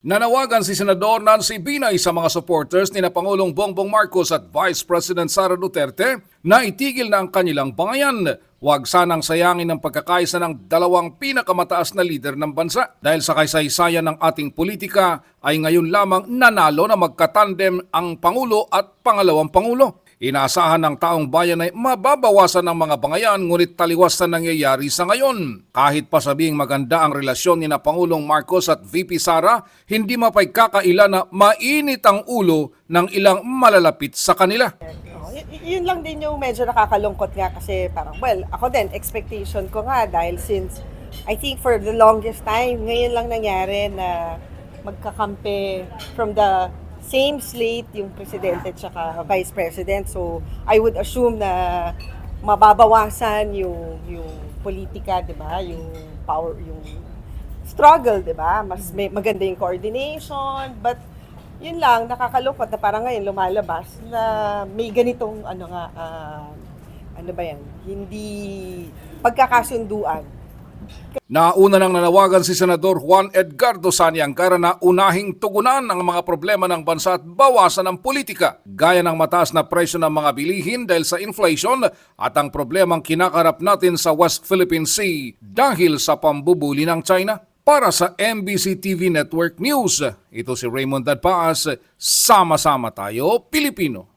Nanawagan si Senador Nancy Binay sa mga supporters ni na Pangulong Bongbong Marcos at Vice President Sara Duterte na itigil na ang kanilang bangayan. Huwag sanang sayangin ang pagkakaisa ng dalawang pinakamataas na lider ng bansa. Dahil sa kaysaysayan ng ating politika ay ngayon lamang nanalo na magkatandem ang Pangulo at Pangalawang Pangulo. Inaasahan ng taong bayan ay mababawasan ng mga bangayan ngunit taliwas na nangyayari sa ngayon. Kahit pa sabing maganda ang relasyon ni na Pangulong Marcos at VP Sara, hindi mapagkakaila na mainit ang ulo ng ilang malalapit sa kanila. Oh, yun lang din yung medyo nakakalungkot nga kasi parang, well, ako din, expectation ko nga dahil since, I think for the longest time, ngayon lang nangyari na magkakampi from the same slate yung presidente at saka vice president. So, I would assume na mababawasan yung yung politika, 'di ba? Yung power yung struggle, 'di ba? Mas may, maganda yung coordination, but yun lang nakakalungkot na parang ngayon lumalabas na may ganitong ano nga ah, ano ba yan? Hindi pagkakasunduan. Nauna nang nanawagan si Senador Juan Edgardo Saniangcara na unahing tugunan ang mga problema ng bansa at bawasan ang politika, gaya ng mataas na presyo ng mga bilihin dahil sa inflation at ang problemang kinakarap natin sa West Philippine Sea dahil sa pambubuli ng China. Para sa MBC TV Network News, ito si Raymond Dadpaas, sama-sama tayo Pilipino.